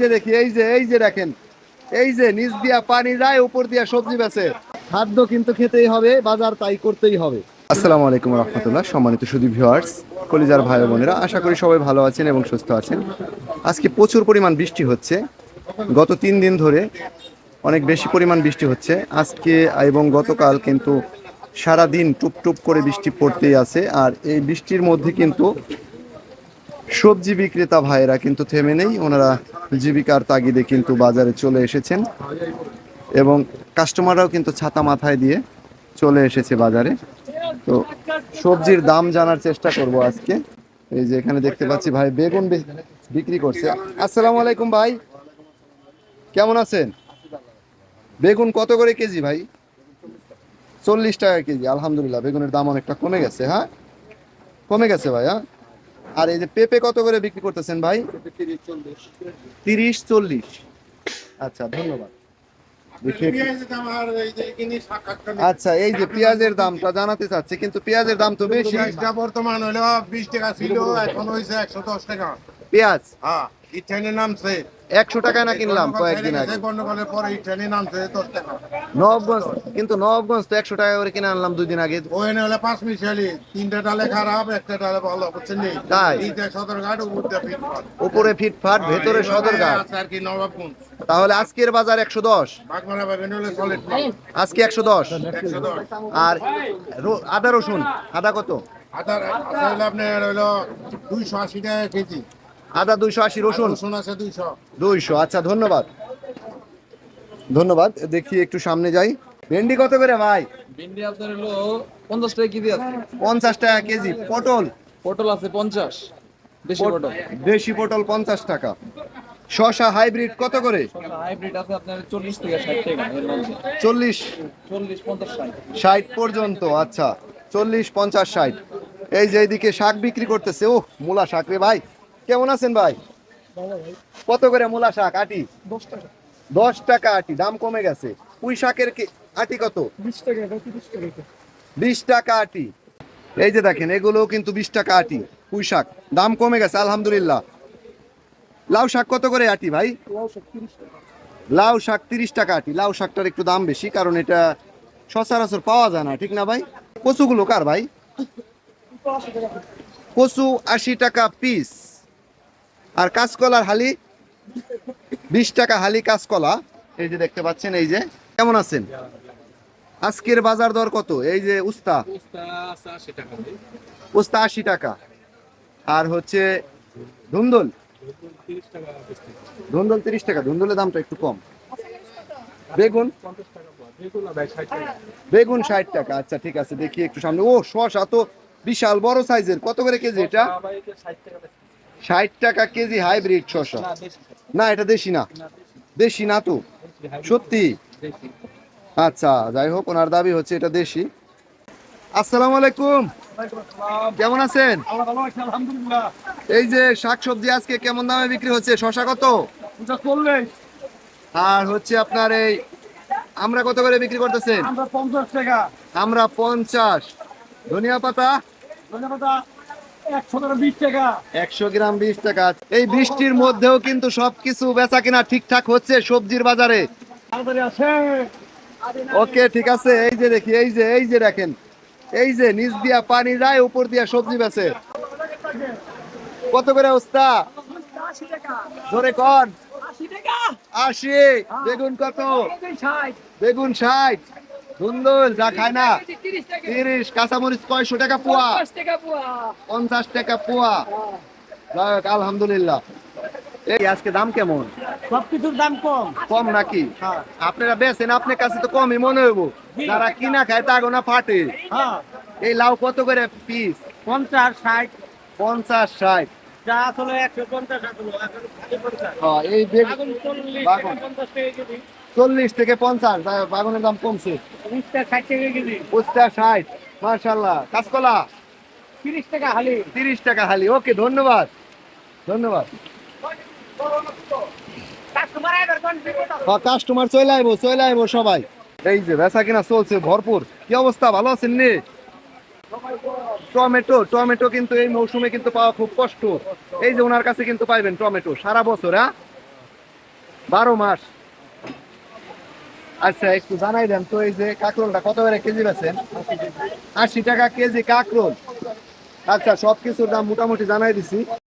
যে দেখি, এই যে এই যে দেখেন, এই যে নিচ দিয়া পানি যায়, উপর দিয়া সবজি বেচে। খাদ্য কিন্তু খেতেই হবে, বাজার তাই করতেই হবে। আসসালামু আলাইকুম রহমতুল্লাহ, সম্মানিত সুদী ভিউয়ার্স, কলিজার ভাই বোনেরা, আশা করি সবাই ভালো আছেন এবং সুস্থ আছেন। আজকে প্রচুর পরিমাণ বৃষ্টি হচ্ছে। গত তিন দিন ধরে অনেক বেশি পরিমাণ বৃষ্টি হচ্ছে। আজকে এবং গতকাল কিন্তু সারা দিন টুপ টুপ করে বৃষ্টি পড়তেই আছে। আর এই বৃষ্টির মধ্যে কিন্তু সবজি বিক্রেতা ভাইয়েরা কিন্তু থেমে নেই। ওনারা জীবিকার তাগিদে কিন্তু বাজারে চলে এসেছেন এবং কাস্টমাররাও কিন্তু ছাতা মাথায় দিয়ে চলে এসেছে বাজারে। তো সবজির দাম জানার চেষ্টা করব আজকে। এই যে এখানে দেখতে পাচ্ছি ভাই বেগুন বিক্রি করছে। আসসালামু আলাইকুম ভাই। কেমন আছেন? বেগুন কত করে কেজি ভাই? চল্লিশ টাকা কেজি। আলহামদুলিল্লাহ, বেগুনের দাম অনেকটা কমে গেছে হ্যাঁ? কমে গেছে ভাই হ্যাঁ? আর এই যে পেঁপে কত করে বিক্রি করতেছেন ভাই? তিরিশ, চল্লিশ। আচ্ছা ধন্যবাদ। আচ্ছা এই যে পেঁয়াজের দামটা জানাতে চাচ্ছি, কিন্তু পেঁয়াজের দাম তো বেশি। বর্তমান হলো বিশ টাকা ছিল, এখন হয়েছে একশো দশ টাকা। পেঁয়াজ। হ্যাঁ ইটানে নামছে একশো টাকা না কিনলাম কয়েকদিন আগে। গন্ডগোলের পরে ইটানে নামছে দশ টাকা। নবাবগঞ্জ কিন্তু নবাবগঞ্জ তো একশো টাকা করে কিনে আনলাম দুই দিন আগে। ওখানে হলে পাঁচ মিশালি তিনটা ডালে খারাপ একটা ডালে ভালো বুঝছেন তাই? তিনটা সদর ঘাট উপর ফিটফাট। উপরে ফিটফাট ভেতরে সদরঘাট। আর কি নবাবগঞ্জ। তাহলে আজকের বাজার একশো দশ। আজকে একশো দশ। আর আদা রসুন আদা কত? আদা আপনার হলো দুইশো আশি টাকা কেজি। আদা দুইশো আশি রসুন? দুইশো। আচ্ছা ধন্যবাদ। ধন্যবাদ দেখি একটু সামনে যাই। ভেন্ডি কত করে ভাই? ভেন্ডি আপনার হলো পঞ্চাশ টাকা কেজি আছে। পঞ্চাশ টাকা কেজি পটল? পটল আছে পঞ্চাশ দেশি পটল। দেশি পটল পঞ্চাশ টাকা। শশা হাইব্রিড কত করে? হাইব্রিড আছে আপনার চল্লিশ থেকে ষাট টাকা এর মধ্যে চল্লিশ? চল্লিশ পঞ্চাশ ষাট। ষাট পর্যন্ত আচ্ছা। চল্লিশ পঞ্চাশ ষাট। এই যে এইদিকে শাক বিক্রি করতেছে ও মূলা শাক রে ভাই। কেমন আছেন ভাই? কত করে মূলা শাক আটি? দশ টাকা। দশ টাকা আটি দাম কমে গেছে। পুঁই শাকের কি আটি কত? বিশ টাকা বিশ টাকা আটি। এই যে দেখেন এগুলো কিন্তু বিশ টাকা আটি পুঁই শাক। দাম কমে গেছে আলহামদুলিল্লাহ। লাউ শাক কত করে আটি ভাই? লাউ শাক তিরিশ টাকা। আটি। লাউ শাকটার একটু দাম বেশি কারণ এটা সচরাচর পাওয়া যায় না ঠিক না ভাই? কচুগুলো কার ভাই? কচু আশি টাকা পিস আর কাঁচকলার হালি, বিশ টাকা হালি কাঁচকলা। এই যে দেখতে পাচ্ছেন, এই যে। কেমন আছেন? আজকের বাজার দর কত? এই যে উস্তা। উস্তা আশি টাকা। আর হচ্ছে ধুন্দল। ধুন্দল তিরিশ টাকা। ধুন্দলের দামটা একটু কম। বেগুন? বেগুন ষাট টাকা। আচ্ছা ঠিক আছে, দেখি একটু সামনে। ও শশা তো বিশাল বড় সাইজের। কত করে কেজি এটা? ষাট টাকা কেজি হাইব্রিড শশা না এটা দেশি না। দেশি না তো। সত্যি? আচ্ছা যাই হোক ওনার দাবি হচ্ছে এটা দেশি। আসসালামু আলাইকুম। কেমন আছেন? এই যে শাকসবজি আজকে কেমন দামে বিক্রি হচ্ছে? শশা কত? আর হচ্ছে আপনার এই আমরা কত করে বিক্রি করতেছেন? আমরা পঞ্চাশ টাকা। আমরা পঞ্চাশ। ধনিয়া পাতা একশো টাকা বিশ টাকা। একশো গ্রাম বিশ টাকা। এই বৃষ্টির মধ্যেও কিন্তু সবকিছু বেচা কিনা ঠিকঠাক হচ্ছে সবজির বাজারে। ওকে ঠিক আছে। এই যে দেখি এই যে এই যে দেখেন। এই যে নিচ দিয়া পানি যায় উপর দিয়া সবজি বেচে। কত করে অবস্থা? ধরে কন। আশি। বেগুন কত? বেগুন ষাট। সুন্দর যা খায় না। তিরিশ কাঁচামরিচ কয়শো টাকা পোয়া? পঞ্চাশ টাকা পোয়া। আলহামদুলিল্লাহ। এই আজকে দাম কেমন? সবকিছুর দাম কম। কম নাকি? হ্যাঁ। আপনারা বেছেন আপনার কাছে তো কমই মনে হইব। যারা কিনা খায় তা গোনা ফাটে। হ্যাঁ। এই লাউ কত করে পিস পঞ্চাশ ষাট। পঞ্চাশ ষাট। হ্যাঁ, চল্লিশ থেকে পঞ্চাশ বাগুনের দাম কমছে। উস্তা ষাট মার্শাল্লাহ কাঁচকলা? তিরিশ টাকা হালি। তিরিশ টাকা হালি। ওকে ধন্যবাদ। ধন্যবাদ। কাস্টমার কাস্টমার চলে আইবো চলে আইবো সবাই। এই যে বেচা কিনা চলছে ভরপুর। কি অবস্থা ভালো আছেন নি? টমেটো টমেটো কিন্তু এই মৌসুমে কিন্তু পাওয়া খুব কষ্ট। এই যে ওনার কাছে কিন্তু পাইবেন টমেটো সারা বছর হ্যাঁ? বারো মাস। আচ্ছা একটু জানাই দেন তো, এই যে কাঁকরোলটা কত করে কেজি বেছেন আশি টাকা কেজি কাঁকরোল। আচ্ছা সব কিছুর দাম মোটামুটি জানাই দিছি।